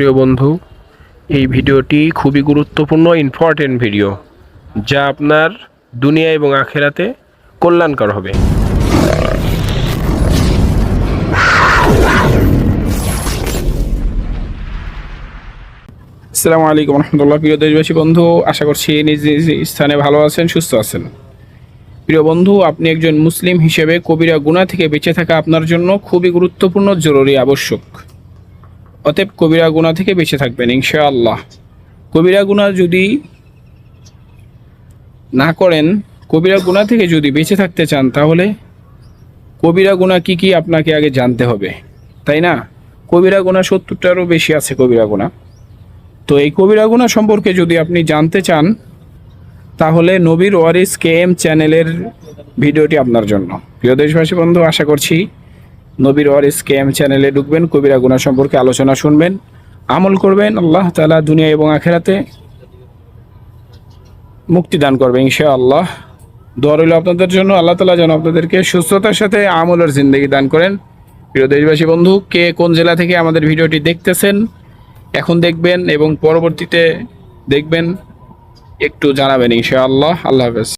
প্রিয় বন্ধু, এই ভিডিওটি খুবই গুরুত্বপূর্ণ ইম্পর্টেন্ট ভিডিও যা আপনার দুনিয়া এবং আখেরাতে কল্যাণকর হবে। আসসালামু আলাইকুম রহমতুল্লাহ, প্রিয় দেশবাসী বন্ধু, আশা করছি নিজ নিজ স্থানে ভালো আছেন, সুস্থ আছেন। প্রিয় বন্ধু, আপনি একজন মুসলিম হিসেবে কবিরা গুণা থেকে বেঁচে থাকা আপনার জন্য খুবই গুরুত্বপূর্ণ, জরুরি, আবশ্যক। অতএব কবিরা গুণা থেকে বেঁচে থাকবেন, ইনশাআল্লাহ। কবিরা গুণা যদি না করেন, কবিরা গুণা থেকে যদি বেঁচে থাকতে চান, তাহলে কবিরা গুণা কি কি আপনাকে আগে জানতে হবে, তাই না? কবিরা গুণা সত্তরটারও বেশি আছে কবিরা গুণা তো এই কবিরা গুণা সম্পর্কে যদি আপনি জানতে চান, তাহলে নবীর ওয়ারিস কে এম চ্যানেলের ভিডিওটি আপনার জন্য। প্রিয় দেশবাসী, বন্ধু, আশা করছি নবীর ওয়ারিস কে এম চ্যানেলে ঢুকবেন, কবিরা গুণা সম্পর্কে আলোচনা শুনবেন, আমল করবেন, আল্লাহ তালা দুনিয়া এবং আখেরাতে মুক্তি দান করবে ইনশা আল্লাহ দোয়া রইল আপনাদের জন্য, আল্লাহ তালা যেন আপনাদেরকে সুস্থতার সাথে আমলের জিন্দগি দান করেন। প্রিয় দেশবাসী, বন্ধু, কে কোন জেলা থেকে আমাদের ভিডিওটি দেখতেছেন, এখন দেখবেন এবং পরবর্তীতে দেখবেন, একটু জানাবেন ইনশাআল্লাহ। আল্লাহ হাফেজ।